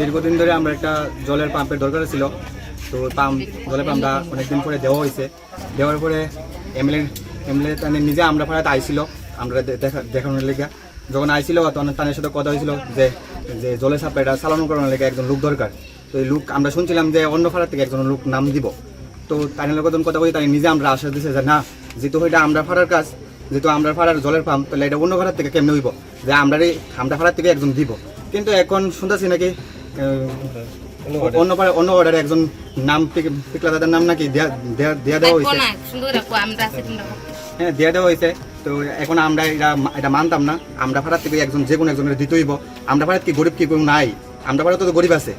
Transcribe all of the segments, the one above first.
দীর্ঘদিন ধরে আমরা একটা জলের পাম্পের দরকার ছিল। তো পাম্প, জলের পাম্পটা অনেকদিন পরে দেওয়া হয়েছে। দেওয়ার পরে এমএলএ এমএলএ তানে নিজে আমরা পাড়াতে আইছিল, আমরা দেখা, দেখানোর লেগে। যখন আইছিল, তখন তাদের সাথে কথা হয়েছিল যে যে জলের সাপ্লাইটা চালানো করানোর লেগে একজন লোক দরকার। তো এই লোক, আমরা শুনছিলাম যে অন্য পাড়া থেকে একজন লোক নাম দিব। তো তাই লোক কথা বলি তাই নিজে আমরা আশ্বাস দিছে যে না, যেহেতু এটা আমরা ফাড়ার কাজ, যেহেতু আমরা ফাড়ার জলের পাম্প, তাহলে এটা অন্য ফাড়ার থেকে কেমনে হইব? যে আমরা আমরা ফাড়ার থেকে একজন দিব। কিন্তু এখন শুনতেছি নাকি অন্য পাড়া অন্য অর্ডারে একজন নাম পিক- পিকলা দাদার নাম নাকি দেয়া দেয়া- দেওয়া হয়েছে না সুন্দর রাখো আমরা আছি তোমরা করো। হ্যাঁ দেয়া দেওয়া হয়েছে তো এখন আমরা এটা এটা মানতাম না। আমরা ফাড়ার থেকে একজন যে কোনো একজনের দিতেইব আমরা ফাড়ার কি গরিব কি কোনো নাই। আমরা ফাড়া তো গরিব আছে।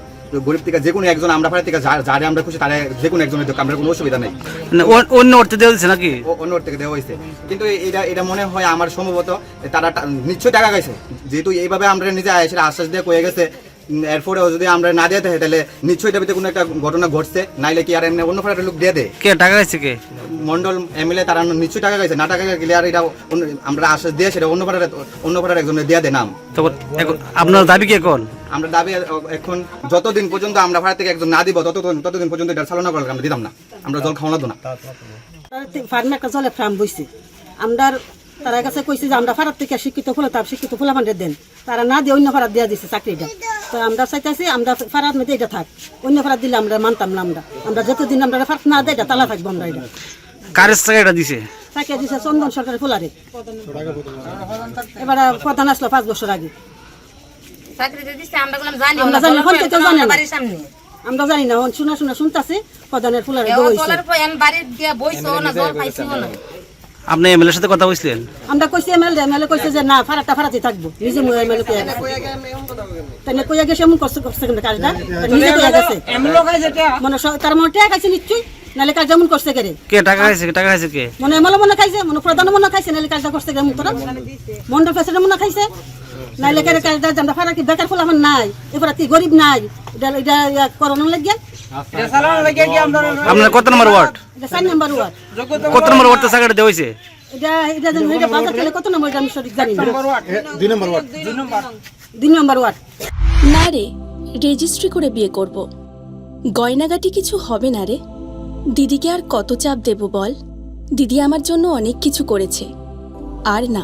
গরিব থেকে যে কোনো একজন আমরা ফাড়ার থেকে যারে আমরা খুশি তারে যে কোনো একজনের দোকান আমরা কোনো অসুবিধা নেই। অন্য অর্থে দেওয়া হচ্ছে নাকি? অন্য থেকে দেওয়া হয়েছে। কিন্তু এটা এটা মনে হয় আমার সম্ভবত তারা নিশ্চয়ই টাকা গেছে যেহেতু এইভাবে আমরা নিজে এসে আশ্বাস দিয়ে কয়ে গেছে এরপরেও যদি আমরা না দিয়ে থাকি তাহলে নিশ্চয়ই এটা কোনো একটা ঘটনা ঘটছে নাইলে কি আর এমনি অন্য ফাটার লোক দিয়ে দেয়? কে টাকা গেছে কে? মন্ডল এমএলএ তারা নিশ্চয়ই টাকা গেছে না টাকা গেলে আর এটা আমরা আশ্বাস দিয়ে সেটা অন্য ফাটার অন্য ফাটার একজনের দিয়ে দেয় নাম। তো আপনার দাবি কি এখন? আমরা দাবি এখন যতদিন পর্যন্ত আমরা ভাড়া থেকে একজন না দিব ততদিন ততদিন পর্যন্ত এটা চালনা করার আমরা দিতাম না। আমরা জল খাওয়ানো না ফার্মে একটা জলে ফার্ম বইছে। আমরা তারা কাছে কইছে যে আমরা ফারার থেকে শিক্ষিত ফুলে তার শিক্ষিত ফুলা ফান্ডে দেন। তারা না দিয়ে অন্য ফারাত দিয়ে দিছে চাকরিটা। তো আমরা চাইতেছি আমরা ফারাত মধ্যে এটা থাক। অন্য ফারাত দিলে আমরা মানতাম না আমরা। আমরা যতদিন আমরা ফারাত না দেয় এটা তালা থাকব আমরা এটা। কারের টাকা এটা দিছে? তাকে দিছে চন্দন সরকারের ফুলারে। এবার প্রধান আসলো পাঁচ বছর আগে। চাকরিতে দিছে আমরা বললাম জানি আমরা না জানি, জলের ফোন করতে জানি বাড়ির সামনে। আমরা জানি না শোনা শোনা শুনতাছি প্রধানের ফুলারে এও দৌড়ছে জলের আমি বাড়ির দিয়া বইছো না জল পাইছিও না। আপনি এমএলএর সাথে কথা বলছিলেন আমরা কইছি এমএলএ এমএলএ কইছে যে না ফারাতে থাকব। নিজে এমএলএ কইয়া গেছে। তাই না কইয়া গেছে এমন কষ্ট করছে কিন্তু কাজটা। নিজে কইয়া গেছে। মনে তার মনে টাকা খাইছে নিশ্চয়ই নাহলে কাজ যেমন করছে করে কে টাকা গেছে টাকা গেছে কে? মনে এমএলএ মনে খাইছে মনে প্রধান মনে খাইছে নাহলে কাজটা করছে কেমন তোরা মন্ডল প্রেসিডেন্ট মনে খাইছে। নাহলে কেন আমরা ফারা কি বেকার ফুল আমার নাই। এবার কি গরিব নাই। এটা এটা করোনা লাগিয়া আপনার কত নম্বর ওয়ার্ড? চার নাম্বার ওয়ার্ড। কত নম্বর ওয়ার্ডে টাকাটা দেওয়া হয়েছে? এটা এটা জানি এটা বাজার কত নম্বর আমি সঠিক জানি না। দুই নম্বর ওয়ার্ড। না রে রেজিস্ট্রি করে বিয়ে করব। গয়নাগাটি কিছু হবে না রে। দিদিকে আর কত চাপ দেব বল? দিদি আমার জন্য অনেক কিছু করেছে। আর না।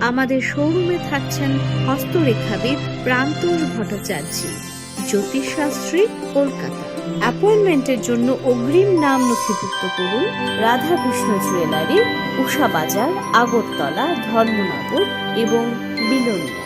আমাদের শোরুমে থাকছেন হস্তরেখাবিদ প্রান্তোষ ভট্টাচার্য, জ্যোতিষশাস্ত্রী কলকাতা। অ্যাপয়েন্টমেন্টের জন্য অগ্রিম নাম নথিভুক্ত করুন রাধাকৃষ্ণ জুয়েলারি, উষা বাজার, আগরতলা, ধর্মনগর এবং বিলোনিয়া।